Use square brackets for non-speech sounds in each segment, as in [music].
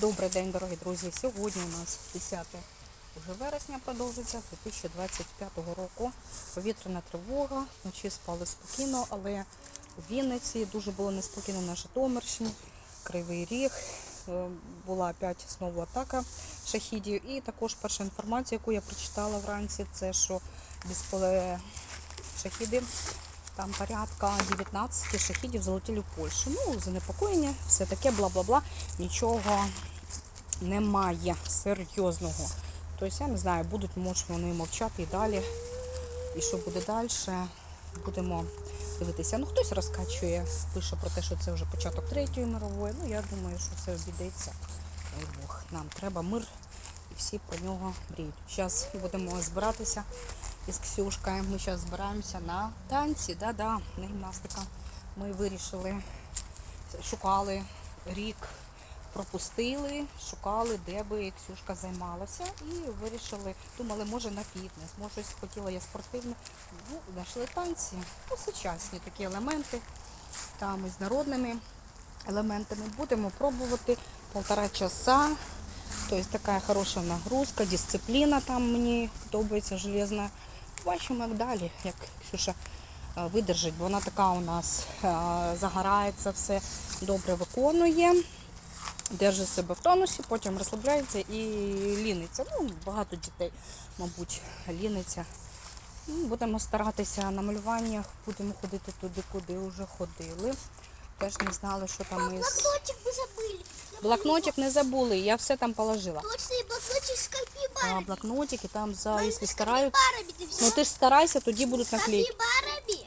Добрий день, дорогі друзі. Сьогодні у нас 10 уже вересня продовжується 2025 року. Повітряна тривога, вночі спали спокійно, але у Вінниці дуже було неспокійно на Житомирщині, Кривий Ріг. Е, Була опять знову атака шахідів. І також перша інформація, яку я прочитала вранці, це що шахіди там порядка 19 шахідів залетіли в Польщу. Ну, занепокоєння, все таке, бла-бла-бла. Нічого немає серйозного. Тобто, я не знаю, будуть, може, вони мовчати і далі. І що буде далі, будемо дивитися. Ну, хтось розкачує, пише про те, що це вже початок третьої мирової. Ну, я думаю, що все обійдеться. Дай Бог. Нам треба мир і всі про нього мріють. Зараз будемо збиратися із Ксюшкою. Ми зараз збираємося на танці, да-да, на гімнастика. Ми вирішили, шукали рік, пропустили, шукали, де би Ксюшка займалася, і вирішили, думали, може на фітнес, може щось хотіла я спортивне. Ну, знайшли танці, ну, сучасні такі елементи, там із народними елементами. Будемо пробувати полтора часа. Тобто така хороша нагрузка, дисципліна там мені подобається железна. Бачимо, як далі, як Ксюша е, видержить, бо вона така у нас е, загорається, все добре виконує, держить себе в тонусі, потім розслабляється і ліниться. Ну, багато дітей, мабуть, ліниться. Ну, Будемо старатися на малюваннях, будемо ходити туди, куди вже ходили. Теж не знали, що там із. Блокнотик не забули, я все там положила. А, блокнотики там за, Мам, якщо с стараються. ты Ну ти ж старайся, тоді будуть наклейки.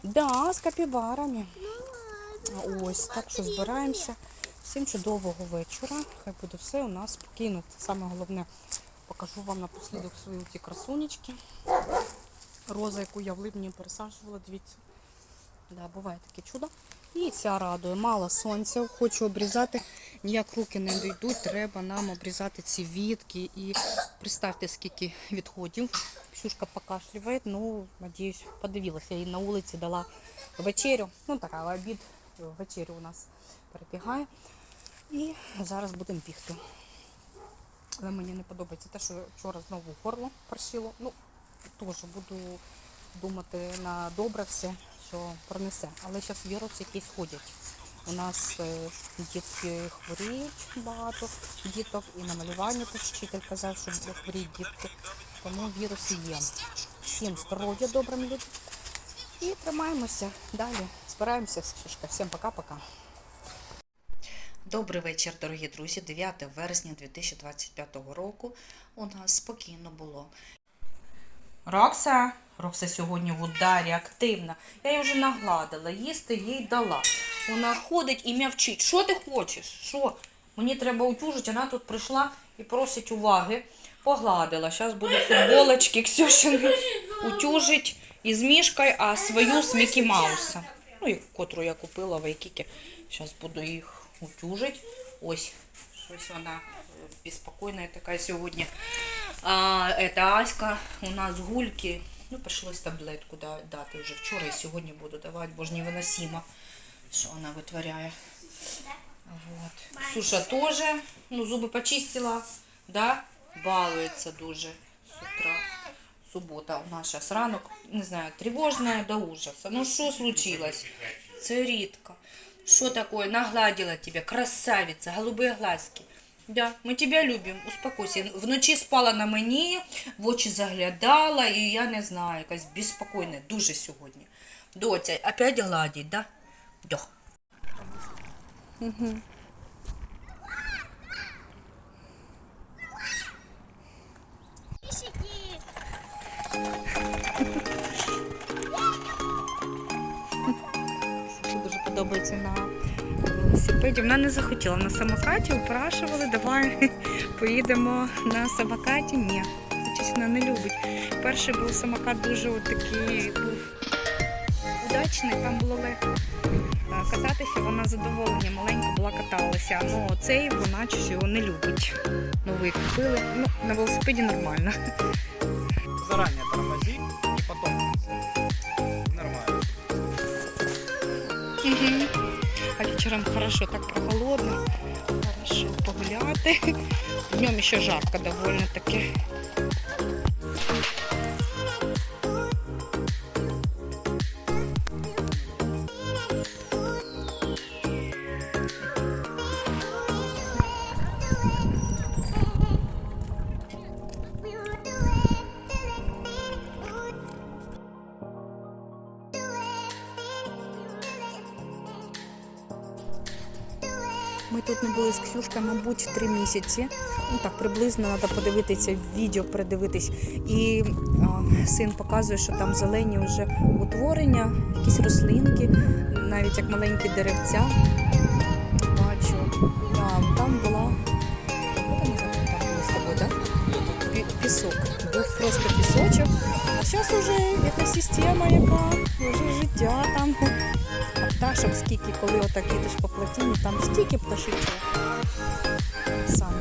Да, з капібарами. Ну. Ось так що збираємося. Всім чудового вечора. Хай буде все у нас спокійно. Це саме головне. Покажу вам напослідок свої ці красунечки. Роза, яку я в липні пересаджувала, дивіться. Да, буває таке чудо. І ця радує. Мало сонця, хочу обрізати. Ніяк руки не дійдуть. Треба нам обрізати ці вітки. І представте, скільки відходів. Ксюшка покашлює. Ну, надіюсь, подивилася. Я їй на вулиці дала вечерю. Ну, така обід, вечерю у нас перебігає. І зараз будемо бігти. Але мені не подобається те, що вчора знову горло першило. Ну, теж буду думати на добре все, що пронесе. Але зараз віруси якісь ходять. У нас е, дітки хворіють багато діток, і на малюванні теж вчитель казав, що буде хворіють дітки. Тому віруси є. Всім здоров'я добрим людям. І тримаємося далі. Збираємося з Ксюшкою. Всім пока-пока. Добрий вечір, дорогі друзі. 9 вересня 2025 року у нас спокійно було. Рокса, Рокса сьогодні в ударі активна. Я її вже нагладила, їсти їй дала. Вона ходить і м'явчить. Що ти хочеш? Що? Мені треба утюжити, вона тут прийшла і просить уваги. Погладила. Зараз буду футболочки Ксюшини утюжить із мішкою, а свою з Мікі Мауса. Ну, і котру я купила в Айкікі. Зараз буду їх утюжить. Ось, щось вона безпокійна така сьогодні. А, это Аська, у нас гульки. Ну, пришлось таблетку дати вже вчора і сьогодні буду давати, бо ж невиносимо, що вона витворяє. Вот. Ксюша теж, ну, зуби почистила, да? балується дуже з утра. Субота у нас зараз ранок, не знаю, тривожна до ужаса. Ну, що случилось? Це рідко. Что такое? Нагладила тебя, красавица, голубые глазки. Да, ми тебе любимо, успокойся. Вночі спала на мені, в очі заглядала, і я не знаю, якась безпокійна дуже сьогодні. Доця, опять гладить, да? Да. Писики. Це дуже подобається на велосипеді. Вона не захотіла на самокаті, упрашували, давай [laughs] поїдемо на самокаті. Ні, щось вона не любить. Перший був самокат дуже от такий був удачний, там було легко кататися, вона задоволення маленька була каталася. Ну цей вона його не любить. Новий купили. Ну, на велосипеді нормально. заранее тормози и потом нормально. Угу. А вечером хорошо, так прохолодно. Хорошо, погуляли. гуляти. Днем ще жарко доволі таки. З Ксюшкою, мабуть, три місяці. Ну так, приблизно треба подивитися відео, передивитись. І а, син показує, що там зелені вже утворення, якісь рослинки, навіть як маленькі деревця. Бачу. Да, там була. Робота назад, там були з тобою, так? Пі- Пісок тут просто пісочок. Зараз уже якась система, яка вже життя там. Пташок скільки, коли отак ідеш по плотині, там стільки пташечок. Саме.